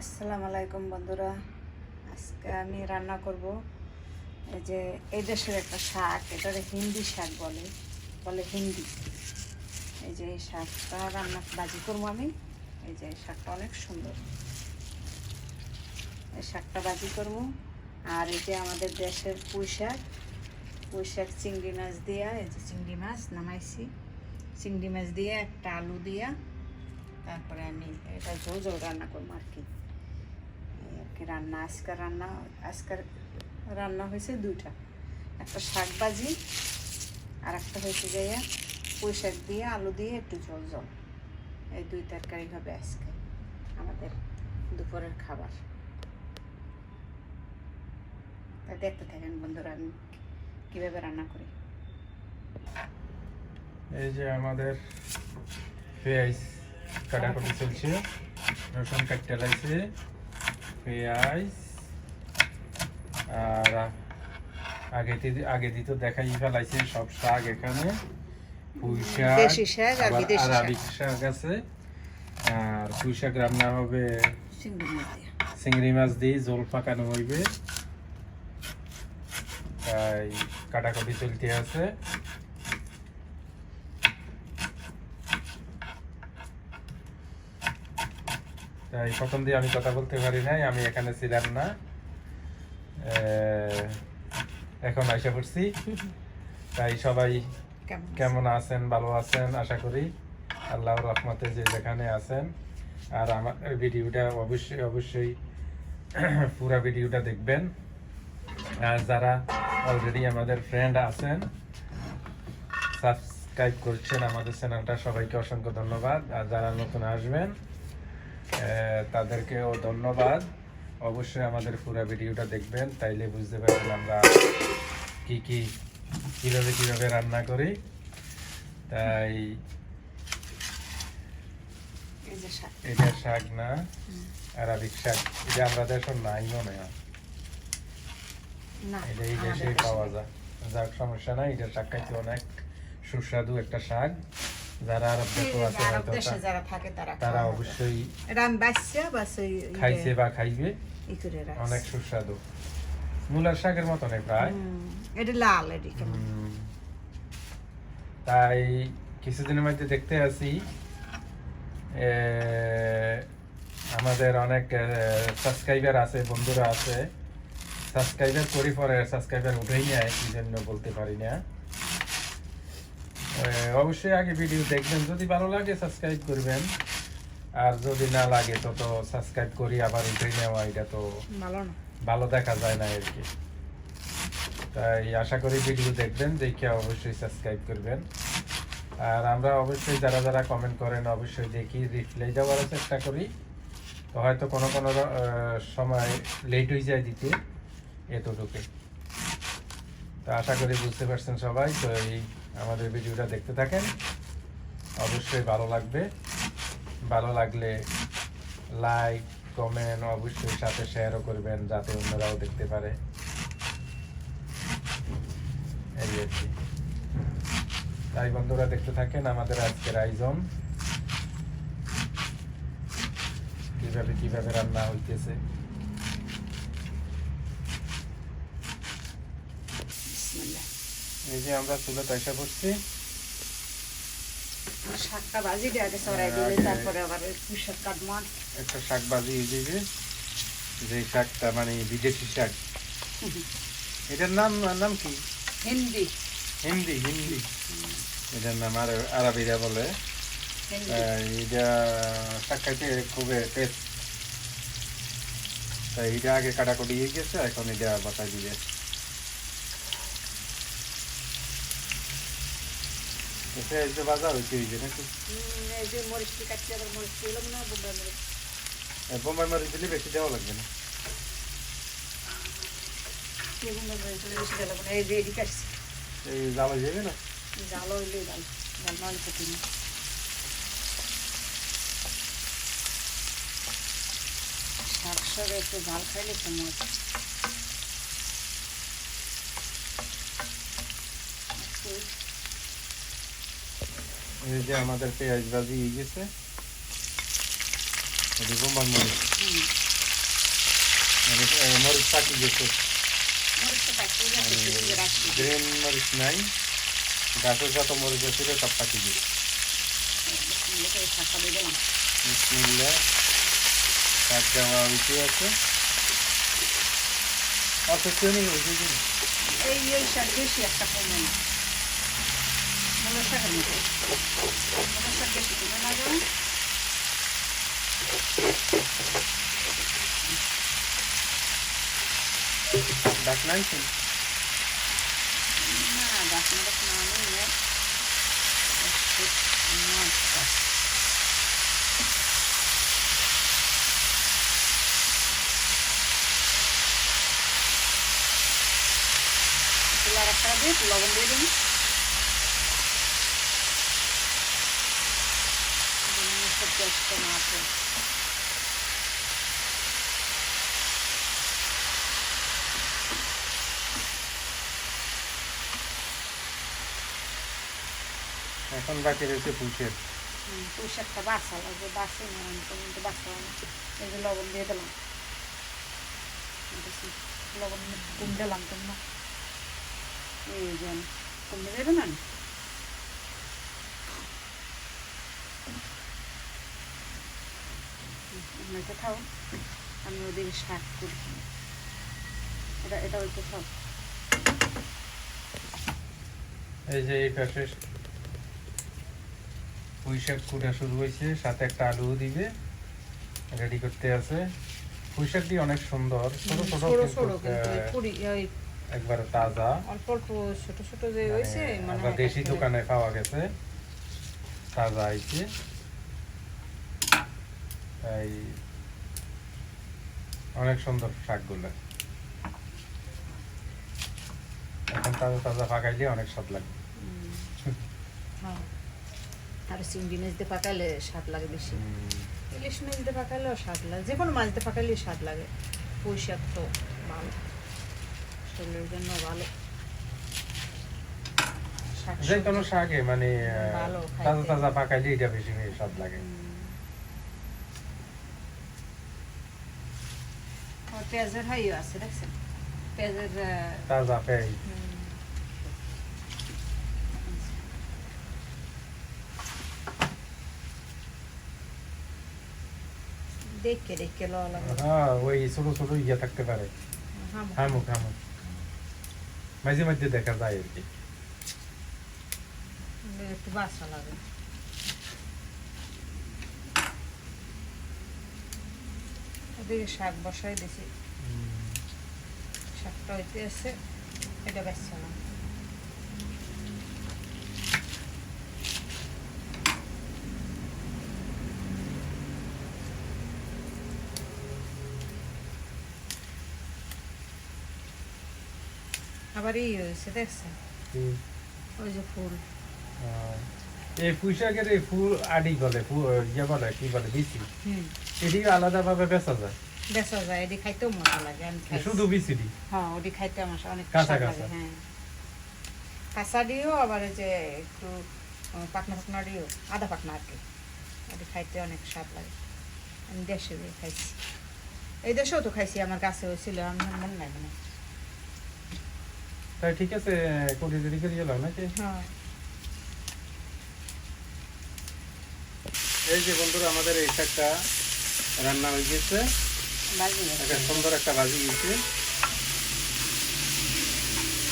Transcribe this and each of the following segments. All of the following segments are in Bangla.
আসসালামু আলাইকুম বন্ধুরা। আজকে আমি রান্না করব এই যে এই দেশের একটা শাক এটা হিন্দি শাক বলে বলে হিন্দি। এই যে এই শাকটা রান্না, বাজি করব আমি। এই যে শাকটা অনেক সুন্দর। এই শাকটা বাজি করব। আর এই যে আমাদের দেশের পুঁই শাক পুঁই শাক চিংড়ি মাছ দিয়া, এই যে চিংড়ি মাছ নামাইছি। চিংড়ি মাছ দিয়ে, একটা আলু দিয়া, তারপরে আমি এটা ঝোল ঝোল রান্না করব আর কি। এই আর কি রান্না আজকে রান্না, আজকের রান্না হয়েছে দুইটা। একটা শাক ভাজি আর একটা হয়েছে যাইয়া পুঁই শাক দিয়ে আলু দিয়ে একটু জল জল এই দুই তরকারি হবে আজকে আমাদের দুপুরের খাবার। তা দেখতে থাকেন বন্ধুরা আমি কীভাবে রান্না করি। এই যে আমাদের পেঁয়াজ কাটাকুটি চলছে, রসুন কাটতে লাগছে। পেঁয়াজ আর আগে আগে দিতে দেখাই ফেলাইছে সব শাক এখানে। পুঁই শাক শাক আর আবার শাক। আছে। আর পুঁই শাক রান্না হবে চিংড়ি মাছ দিয়ে। চিংড়ি মাছ দিয়ে জল পাকানো হইবে। তাই কাটাকুটি চলতে আছে। তাই প্রথম দিয়ে আমি কথা বলতে পারি নাই আমি এখানে ছিলাম না। এখন আইসা পড়ছি। তাই সবাই কেমন আছেন? ভালো আছেন আশা করি আল্লাহর রহমতে যে যেখানে আছেন। আর আমার ভিডিওটা অবশ্যই অবশ্যই পুরা ভিডিওটা দেখবেন। আর যারা অলরেডি আমাদের ফ্রেন্ড আছেন সাবস্ক্রাইব করছেন আমাদের চ্যানেলটা সবাইকে অসংখ্য ধন্যবাদ। আর যারা নতুন আসবেন তাদেরকেও ধন্যবাদ। অবশ্যই আমাদের পুরো ভিডিওটা দেখবেন তাইলে বুঝতে পারবেন আমরা কি কি কীভাবে কীভাবে রান্না করি। তাই এটা শাক না আরবিক শাক। এটা আমরা দেশের নাই মনে হয়। এটা এই পাওয়া যায়। যাক সমস্যা নাই এটা শাক খাইতে অনেক সুস্বাদু একটা শাক। যারা আরব দেশ আছে আরব দেশে যারা থাকে তারা তারা অবশ্যই বাচ্চা বাস খাইছে বা খাইবে। অনেক সুস্বাদু। মূলার শাকের প্রায়। এটা লাল এটি তাই কিছুদিনের মধ্যে দেখতে আছি এ, আমাদের অনেক সাবস্ক্রাইবার আছে বন্ধুরা আছে। সাবস্ক্রাইবার করি পরে সাবস্ক্রাইবার উঠেই নেয় কি জন্য বলতে পারি না। অবশ্যই আগে ভিডিও দেখবেন। যদি ভালো লাগে সাবস্ক্রাইব করবেন। আর যদি না লাগে তো তো সাবস্ক্রাইব করি আবার উঠে নেওয়া এটা তো ভালো না। ভালো দেখা যায় না আর কি। তাই আশা করি ভিডিও দেখবেন দেখে অবশ্যই সাবস্ক্রাইব করবেন। আর আমরা অবশ্যই যারা যারা কমেন্ট করেন অবশ্যই দেখি রিপ্লাই দেওয়ার চেষ্টা করি। তো হয়তো কোনো কোনো সময় লেট হয়ে যায় দিতে এতটুকু তো আশা করি বুঝতে পারছেন সবাই, তো এই আমাদের ভিডিওটা দেখতে থাকেন। অবশ্যই ভালো লাগবে। ভালো লাগলে লাইক, কমেন্ট, অবশ্যই সাথে শেয়ারও করবেন যাতে অন্যরাও দেখতে পারে। এই আর কি। তাই বন্ধুরা দেখতে থাকেন আমাদের আজকের আয়োজন। কীভাবে কীভাবে রান্না হইতেছে। এই যে আমরা চুলে পয়সা করছি। শাকটা বাজি দিয়ে আগে সরাই দিলে তারপরে আবার শাক কাটবো। একটা শাক বাজি এই যে যে- যে শাকটা মানে বিদেশি শাক। এটার নাম নাম কি? হিন্দি। হিন্দি হিন্দি। এটার নাম আর আরবিরা বলে। এটা শাক খাইতে খুবই টেস্ট তাই এটা আগে কাটাকুটি হয়ে গেছে এখন এটা বাতায় দিবে। এটা এই যে বাজার হয়েছে এই যে নাকি? এই যে মরিচটি কাটছি আবার মরিচ দিলাম না বোম্বাই মরিচ। বোম্বাই মরিচ দিলে বেশি দেওয়া লাগবে না। এই মরিচ জাল হয়ে যাবে না? জাল হইলে জাল জাল না হলে নেই। শাক শাক একটু ঝাল খাইলে তো মজা। এই যে আমাদের পেঁয়াজ ভাজি হয়ে গেছে। মরিচ। পাকি গেছে। গ্রিন মরিচ নাই। গাছের যত মরিচ ছিল সব পাকি গেছে। বিসমিল্লাহ শাক দেওয়া হইতে আছে। এই শাক বেশি একটা কমে শাকের মতো শাক বেশি কমে না যাবে ডাক নাই না ডাকনা ডাকনা আমি না নটা তুলা রাখা দিয়ে না আছে এখন বাকি রয়েছে পুষের শাকটা বাসা লাগবে বাসে না পর্যন্ত বাসা এই যে লবণ দিয়ে দিলাম। লবণ কম দিলাম তোমরা। এই যে কমে দেবে না আপনাকে খাও আমি ওদিকে শাক করি। এটা এটা ওই খাও এই যে এই পাশে পুঁই শাক কুটা শুরু হয়েছে সাথে একটা আলু দিবে রেডি করতে আছে। পুঁই শাকটি অনেক সুন্দর ছোট ছোট ছোট একবারে তাজা। অল্প অল্প ছোট ছোট যে হয়েছে মানে মানে দেশি দোকানে পাওয়া গেছে তাজা আইছে এই অনেক সুন্দর শাকগুলো। এখন তাজা তাজা পাকাইলে অনেক স্বাদ লাগে। হ্যাঁ। আর চিংড়ি মাছ দিয়ে পাকালে স্বাদ লাগে বেশি। ইলিশ মাছ দিয়ে পাকালেও স্বাদ লাগে। যে কোনো মাছ দিয়ে পাকালে স্বাদ লাগে। পুঁই শাক তো ভালো। শরীরের জন্য ভালো। শাক যে কোনো শাকে মানে তাজা তাজা পাকাইলে এটা বেশি স্বাদ লাগে হুম। আর পেঁয়াজের হাইও আছে দেখছেন? পেঁয়াজের তাজা পেঁয়াজ। দেখে দেখে লওয়া লাগে হ্যাঁ ওই ছোট ছোট ইয়ে থাকতে পারে। হামুক হামুক। মাঝে মাঝে দেখা যায় আর কি। একটু বাসা লাগে। ওদিকে শাক বসাই দিছি। শাকটা হইতে আছে এটা বেচছে না। আবার ই হয়েছে দেখছেন? ওই যে ফুল। এই পুঁইশাকের এই ফুল আডি বলে ইয়ে বলে কি বলে বিচি হুম। এটি আলাদা ভাবে বেচা যায়। বেচা যায় এটি খাইতেও মজা লাগে আমি খাই শুধু বিচিডি হ্যাঁ ওটি খাইতে আমার অনেক কাঁচা কাঁচা। হ্যাঁ। কাঁচা দিয়েও আবার এই যে একটু পাকনা পাকনা দিয়েও আধা পাকনা আর কি। ওটি খাইতে অনেক স্বাদ লাগে। আমি দেশে খাইছি। এই দেশেও তো খাইছি আমার কাছে হয়েছিল আমার মনে নাই মানে তাই ঠিক আছে কোটি দেরি করে গেলাম নাকি? হ্যাঁ। এই যে বন্ধুরা আমাদের এই শাকটা রান্না হয়ে গেছে। একটা সুন্দর একটা ভাজি গেছে।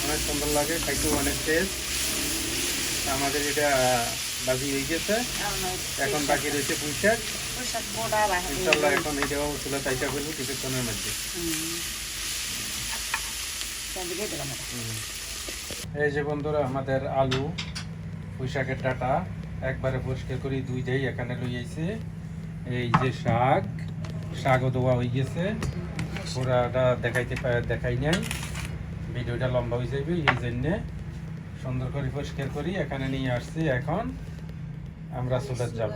অনেক সুন্দর লাগে খাইতেও অনেক টেস্ট আমাদের এটা ভাজি হয়ে গেছে। এখন বাকি রয়েছে পুঁই শাক পোশাক বোড়া বা ইনশাল্লাহ এখন এটাও চুলা তাইটা করব কিছুক্ষণের মধ্যে। এই যে বন্ধুরা আমাদের আলু পুঁই শাকের ডাটা একবারে পরিষ্কার করে দুই দেই এখানে লইয়াছে এই যে শাক শাকও দেওয়া হয়ে গেছে। পুরাটা দেখাইতে দেখাই নাই। ভিডিওটা লম্বা হয়ে যাবে এই জন্যে সুন্দর করে পরিষ্কার করি এখানে নিয়ে আসছি। এখন আমরা চুলার যাব।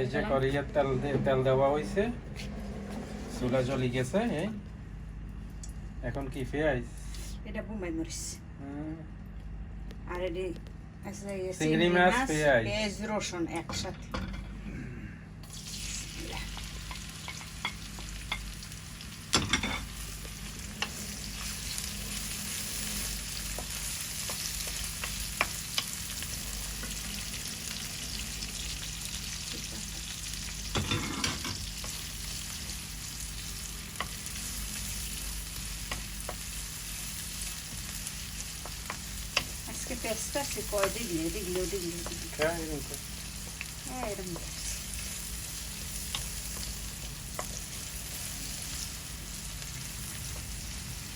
এই যে করিয়ার তেল তেল দেওয়া হয়েছে চুলা জ্বলি গেছে এই। এখন কি পেঁয়াজ এটা বোম্বাই মরিচ। আর এটি ইয়ে চিংড়ি মাছ। পেঁয়াজ রসুন একসাথে পেস্ট আছে কয় দিগলে দিগলে দিগলে দিগলে হ্যাঁ এরকম তো। হ্যাঁ এরকম করছি।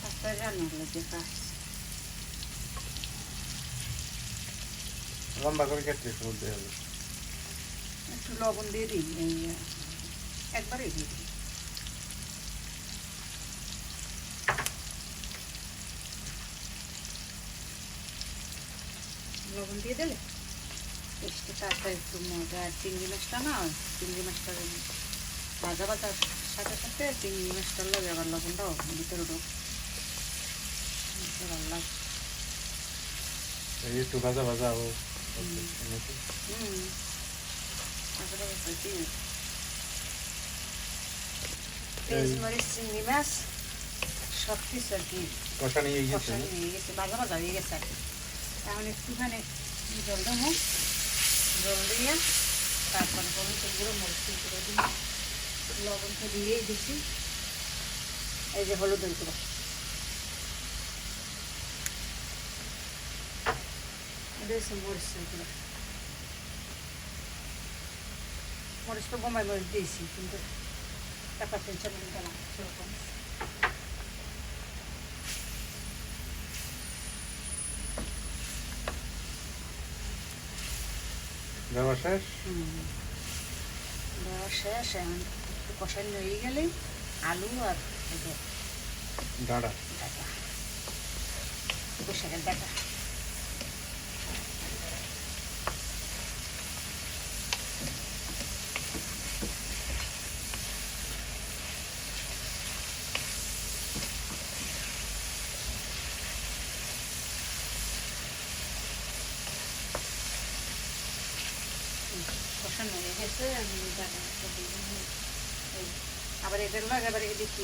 তারপরে রান্নার লাগে কাজ লম্বা করে কেটে বলতে হবে একটু লবণ দিয়ে দিই এই আহ, একবারে দিয়ে লবণ দিয়ে দিলে? একটু তারপরে একটু মজা আর চিংড়ি মাছটা না চিংড়ি মাছটা ভাজা ভাজার সাথে সাথে চিংড়ি মাছটার লাগে আবার লবণটাও ভিতরে ঢোক ভালো লাগে। একটু ভাজা ভাজা ও হুম। পেঁয়াজ মরিচ চিংড়ি মাছ সব কিছু আর কি। কষা নিয়ে হয়ে গেছে ভাজা ভাজা হয়ে গেছে আর কি। এখন একটুখানি জল দেবো। জল দিয়ে তারপরে হলুদ গুঁড়ো মরিচ গুঁড়ো দিই লবণ তো দিয়েই দিছি এই যে হলুদের গুঁড়ো দিয়েছি মরিচের গুঁড়ো মরিচ তো বোমাই মরিচ দিয়েছি, কিন্তু টাকা টেনশন নিতে না, সেরকম। দেওয়া শেষ? দেওয়া শেষ এখন একটু কষানি হয়ে গেলেই আলু আর ডাটা। ডাটা। পোশাকের ডাটা কষানো হয়ে গেছে আমি ডাটাটা দিয়ে দিলাম। এই, আবার এটার লাগে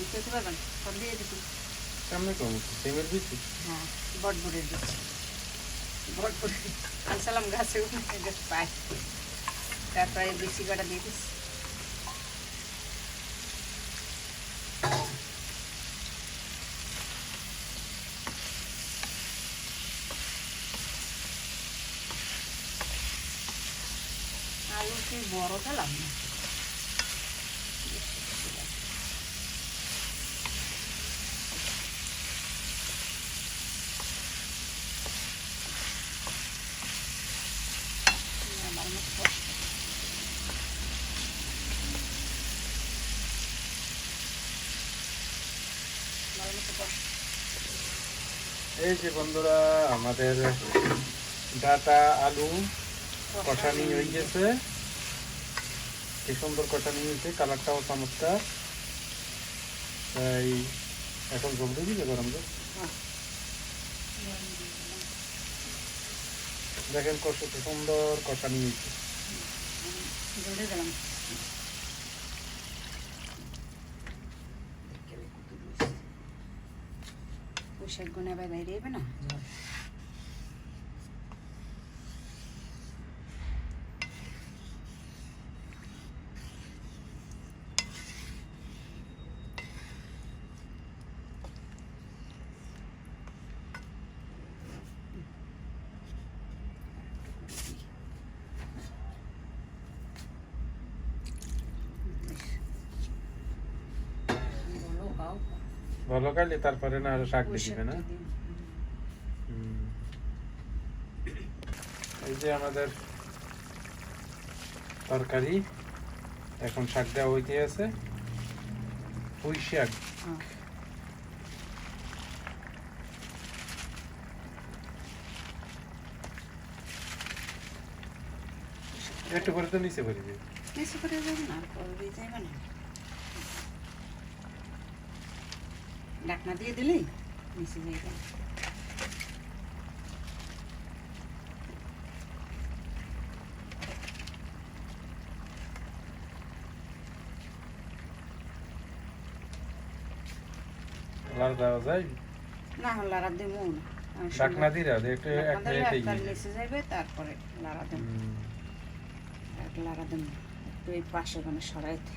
খেতে পারবেন সব দিয়ে দিচ্ছি সামনে কম সিমের বিচি হ্যাঁ বটবুটের দিচ্ছি। বটবুট আনসালাম গাছে পাই তারপরে বেশি কটা দিয়ে আলু কি বড় খেলাম? না এই যে বন্ধুরা, আমাদের ডাটা আলু কষানি হয়ে গেছে। কি সুন্দর কষানি হয়েছে, কালারটাও চমৎকার। তাই এখন জল দিয়ে দিবে গরম। দেখেন কত সুন্দর কষানি হয়েছে জলদি দিলাম পোশাক আবার বাইরে না বলো গাও ভালো তারপরে না আরও শাক দিয়ে দিবে না? এই যে আমাদের তরকারি এখন শাক দেওয়া হইতে আছে। পুঁই শাক। একটু করে তো নিচে করে দিবে নিচে করে যাবে না করবে যাবে না। ডাকনা দিয়ে দিলেই লাল দেওয়া যায়? না হলে লারা দেবো না। আমি ডাকনা দিয়ে দাও একটু এক মিনিট যাবে তারপরে লারা দেবো। লারা দেবো। একটু এই পাশে মানে সরাইতে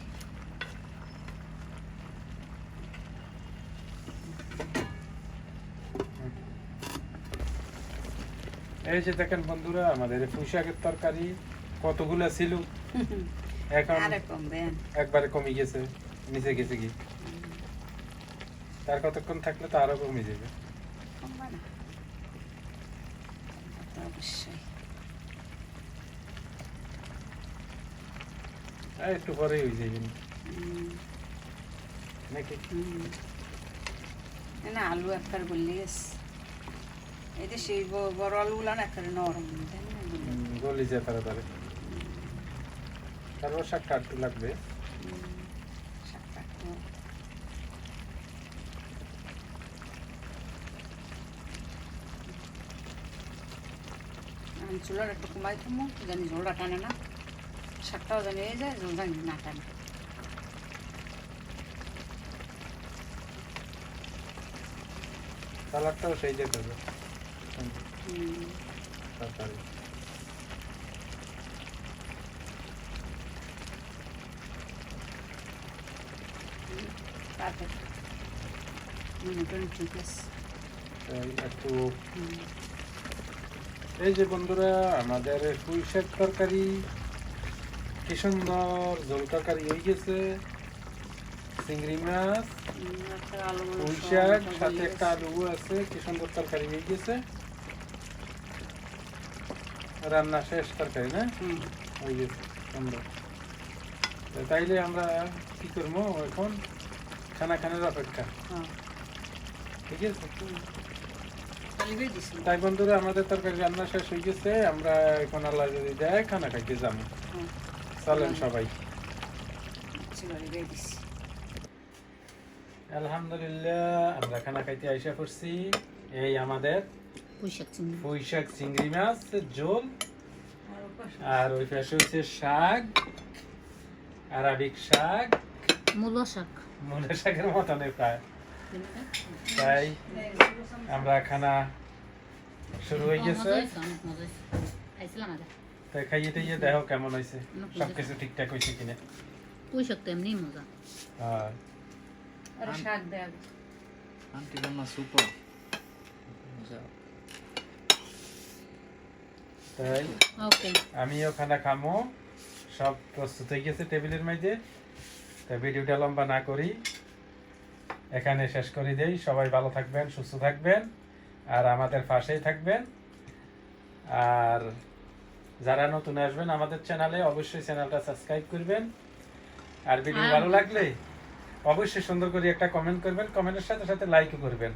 এই যে দেখেন বন্ধুরা আমাদের পুঁই শাকের তরকারি কতগুলো ছিল? এখন একবারে কমে গেছে নিচে গেছে কি? তার কতক্ষণ থাকলে তো আরও কমে যাবে। একটু পরেই হয়ে যাবে নাকি? না আলু একবার গলি এই যে সেই বড় আলুগুলো না একবারে নরম গলি যায় তাড়াতাড়ি তারপর শাকটা একটু লাগবে শাকটা আমি চুলার একটু কমাই থামো জানি ঝোলটা টানে না শাকটাও জানি হয়ে যায় ঝোল জানি না টানে কালারটাও সেই যেতে হবে তাড়াতাড়ি এই একটু এই যে বন্ধুরা আমাদের পুঁই শাক তরকারি কি সুন্দর ঝোল তরকারি হয়ে গেছে। চিংড়ি মাছ হুম, একটা পুঁই শাক সাথে একটা আলু আছে কি সুন্দর তরকারি হয়ে গেছে। রান্না শেষ তরকারি না? হয়ে গেছে সুন্দর তাইলে আমরা কি করব এখন? খানা খানের অপেক্ষা। হ্যাঁ, ঠিক আছে। তাই বন্ধুরা আমাদের তরকারি রান্না শেষ হয়ে গেছে। আমরা এখন আল্লাহ যদি দেয় খানা খাইতে যাব। চলেন সবাই। আচ্ছা। আলহামদুলিল্লাহ আমরা খানা খাইতে আইসা করছি এই আমাদের পুঁই শাক চিংড়ি। মাছ ঝোল আর ওই পাশে হচ্ছে শাক আরাবিক শাক। মূলো শাক। শাকের প্রায়। তাই আমরা খানা শুরু হয়ে গেছে। মজা মজা। তাই খাইয়ে টাইয়ে দেখো কেমন হয়েছে। সব কিছু ঠিকঠাক হয়েছে কিনা। পুঁই শাক তো এমনিই মজা। হ্যাঁ। আরে শাক দে আগে। Anti Mama super. তাই? ওকে আমিও খানা খামো। সব প্রস্তুত হয়ে গেছে টেবিলের মাঝে। তাই ভিডিওটা লম্বা না করি। এখানে শেষ করে দেই। সবাই ভালো থাকবেন সুস্থ থাকবেন আর আমাদের পাশেই থাকবেন। আর যারা নতুন আসবেন আমাদের চ্যানেলে অবশ্যই চ্যানেলটা সাবস্ক্রাইব করবেন। আর ভিডিও ভালো লাগলে অবশ্যই সুন্দর করে একটা কমেন্ট করবেন। কমেন্টের সাথে সাথে লাইকও করবেন।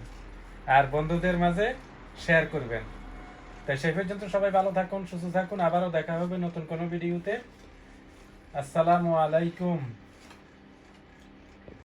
আর বন্ধুদের মাঝে শেয়ার করবেন। তাই সেই পর্যন্ত সবাই ভালো থাকুন, সুস্থ থাকুন। আবারও দেখা হবে নতুন কোনো ভিডিওতে। আসসালামু আলাইকুম।